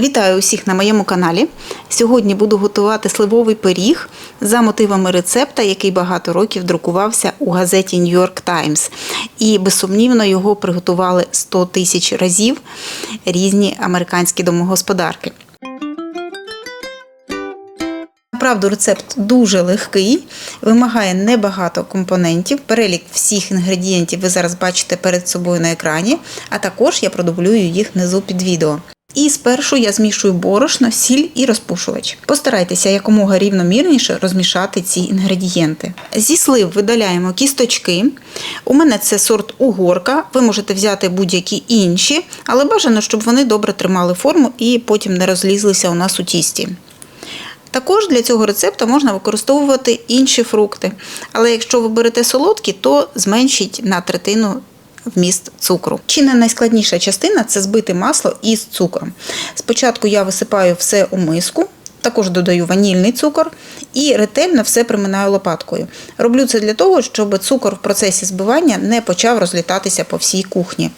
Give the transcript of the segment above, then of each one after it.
Вітаю усіх на моєму каналі. Сьогодні буду готувати сливовий пиріг за мотивами рецепта, який багато років друкувався у газеті New York Times. І безсумнівно його приготували 100 тисяч разів різні американські домогосподарки. Направду, рецепт дуже легкий, вимагає небагато компонентів. Перелік всіх інгредієнтів ви зараз бачите перед собою на екрані, а також я продублюю їх внизу під відео. І спершу я змішую борошно, сіль і розпушувач. Постарайтеся якомога рівномірніше розмішати ці інгредієнти. Зі слив видаляємо кісточки. У мене це сорт угорка. Ви можете взяти будь-які інші, але бажано, щоб вони добре тримали форму і потім не розлізлися у нас у тісті. Також для цього рецепту можна використовувати інші фрукти. Але якщо ви берете солодкі, то зменшіть на третину вміст цукру. Чи не найскладніша частина це збити масло із цукром. Спочатку я висипаю все у миску. Також додаю ванільний цукор і ретельно все приминаю лопаткою. Роблю це для того, щоб цукор в процесі збивання не почав розлітатися по всій кухні.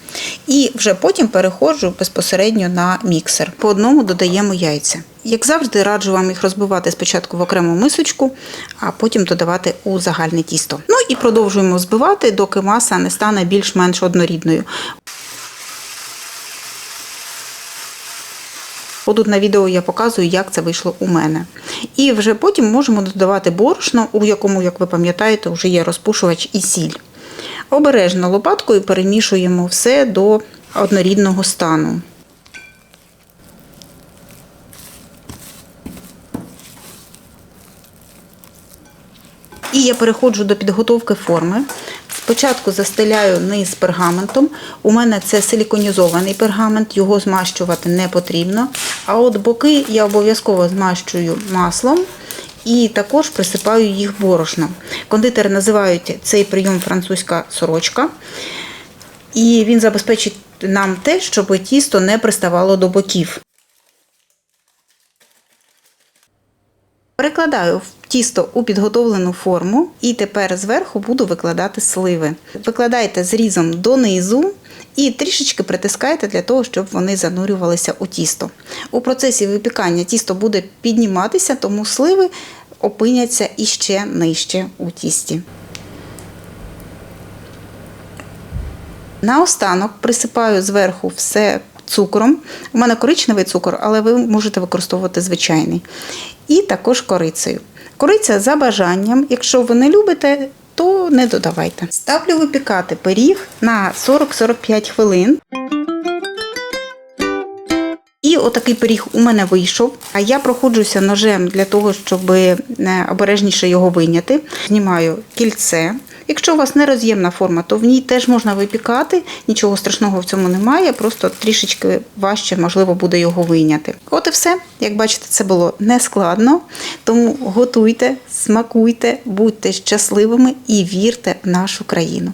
І вже потім переходжу безпосередньо на міксер. По одному додаємо яйця. Як завжди, раджу вам їх розбивати спочатку в окрему мисочку, а потім додавати у загальне тісто. Ну і продовжуємо збивати, доки маса не стане більш-менш однорідною. Отут на відео я показую, як це вийшло у мене. І вже потім можемо додавати борошно, у якому, як ви пам'ятаєте, вже є розпушувач і сіль. Обережно лопаткою перемішуємо все до однорідного стану. І я переходжу до підготовки форми. Спочатку застеляю низ пергаментом. У мене це силіконізований пергамент, його змащувати не потрібно. А от боки я обов'язково змащую маслом і також присипаю їх борошном. Кондитери називають цей прийом французька сорочка. І він забезпечить нам те, щоб тісто не приставало до боків. Перекладаю тісто у підготовлену форму і тепер зверху буду викладати сливи. Викладайте зрізом донизу і трішечки притискайте для того, щоб вони занурювалися у тісто. У процесі випікання тісто буде підніматися, тому сливи опиняться іще нижче у тісті. Наостанок присипаю зверху все цукром. У мене коричневий цукор, але ви можете використовувати звичайний. І також корицею. Кориця за бажанням, якщо ви не любите, то не додавайте. Ставлю випікати пиріг на 40-45 хвилин. І отакий пиріг у мене вийшов. А я проходжуся ножем для того, щоб обережніше його вийняти. Знімаю кільце. Якщо у вас не роз'ємна форма, то в ній теж можна випікати, нічого страшного в цьому немає, просто трішечки важче, можливо, буде його вийняти. От і все. Як бачите, це було нескладно. Тому готуйте, смакуйте, будьте щасливими і вірте в нашу країну.